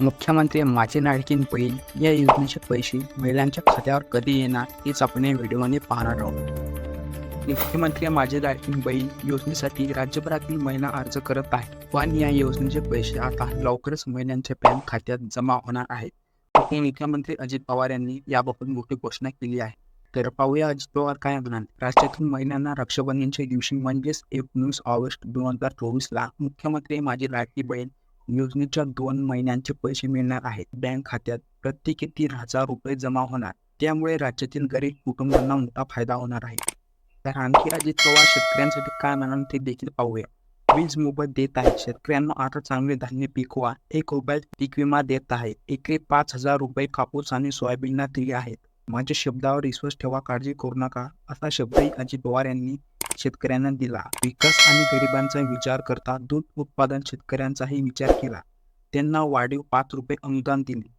मुख्यमंत्री माझे लाडकीन बहीण या योजनेचे पैसे महिलांच्या खात्यावर कधी येणार हेच आपण या व्हिडिओमध्ये पाहणार आहोत. मुख्यमंत्री माझे लाडकीन बहीण योजनेसाठी राज्यभरातील महिला अर्ज करत आहेत. पण या योजनेचे पैसे आता लवकरच महिलांच्या बँक खात्यात जमा होणार आहेत. उपमुख्यमंत्री अजित पवार यांनी याबाबत मोठी घोषणा केली आहे. तर पाहूया अजित पवार काय म्हणाले. राज्यातील महिलांना रक्षाबंधनच्या दिवशी म्हणजेच एकोणीस ऑगस्ट दोन हजार चोवीसला मुख्यमंत्री माझी लाडकी बहीण योजनेच्या दोन महिन्यांचे पैसे मिळणार आहेत. बँक खात्यात प्रत्येकी तीन हजार रुपये जमा होणार. त्यामुळे राज्यातील गरीब कुटुंबांना मोठा फायदा होणार आहे. तर आणखी अजित पवार शेतकऱ्यांसाठी काय म्हणाल ते देखील पाहूया. वीज मोबत देत आहे शेतकऱ्यांना आता चांगले धान्य पिकवा. एक रुपयात पीक विमा देत आहे. एकरी पाच हजार रुपये कापूस आणि सोयाबीनला दिले आहेत. माझ्या शब्दावर विश्वास ठेवा काळजी करू नका. असा शब्दही अजित पवार यांनी शेतकऱ्यांना दिला. विकास आणि गरिबांचा विचार करता दूध उत्पादन शेतकऱ्यांचाही विचार केला. त्यांना वाढीव पाच रुपये अनुदान दिले.